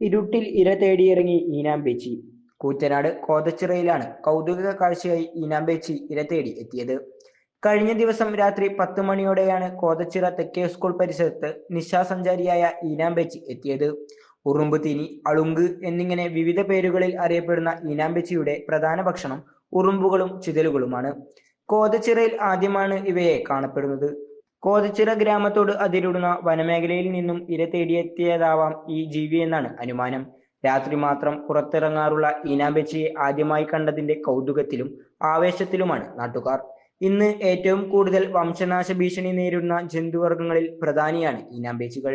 ഇരുട്ടിൽ ഇര തേടിയിറങ്ങി ഈനാമ്പേച്ചി കൂറ്റനാട് കോതച്ചിറയിലാണ് കൗതുക കാഴ്ചയായി ഈനാമ്പേച്ചി ഇര തേടി എത്തിയത്. കഴിഞ്ഞ ദിവസം രാത്രി പത്ത് മണിയോടെയാണ് കോതച്ചിറ തെക്കേ സ്കൂൾ പരിസരത്ത് നിശാസഞ്ചാരിയായ ഈനാമ്പേച്ചി എത്തിയത്. ഉറുമ്പുതീനി അളുങ്ക് എന്നിങ്ങനെ വിവിധ പേരുകളിൽ അറിയപ്പെടുന്ന ഈനാമ്പേച്ചിയുടെ പ്രധാന ഭക്ഷണം ഉറുമ്പുകളും ചിതലുകളുമാണ്. കോതച്ചിറയിൽ ആദ്യമാണ് ഇവയെ കാണപ്പെടുന്നത്. കോതച്ചിറ ഗ്രാമത്തോട് അതിരിടുന്ന വനമേഖലയിൽ നിന്നും ഇര തേടിയെത്തിയതാവാം ഈ ജീവി എന്നാണ് അനുമാനം. രാത്രി മാത്രം പുറത്തിറങ്ങാറുള്ള ഈനാമ്പേച്ചിയെ ആദ്യമായി കണ്ടതിന്റെ കൗതുകത്തിലും ആവേശത്തിലുമാണ് നാട്ടുകാർ. ഇന്ന് ഏറ്റവും കൂടുതൽ വംശനാശ ഭീഷണി നേരിടുന്ന ജന്തുവർഗങ്ങളിൽ പ്രധാനിയാണ് ഈനാമ്പേച്ചികൾ.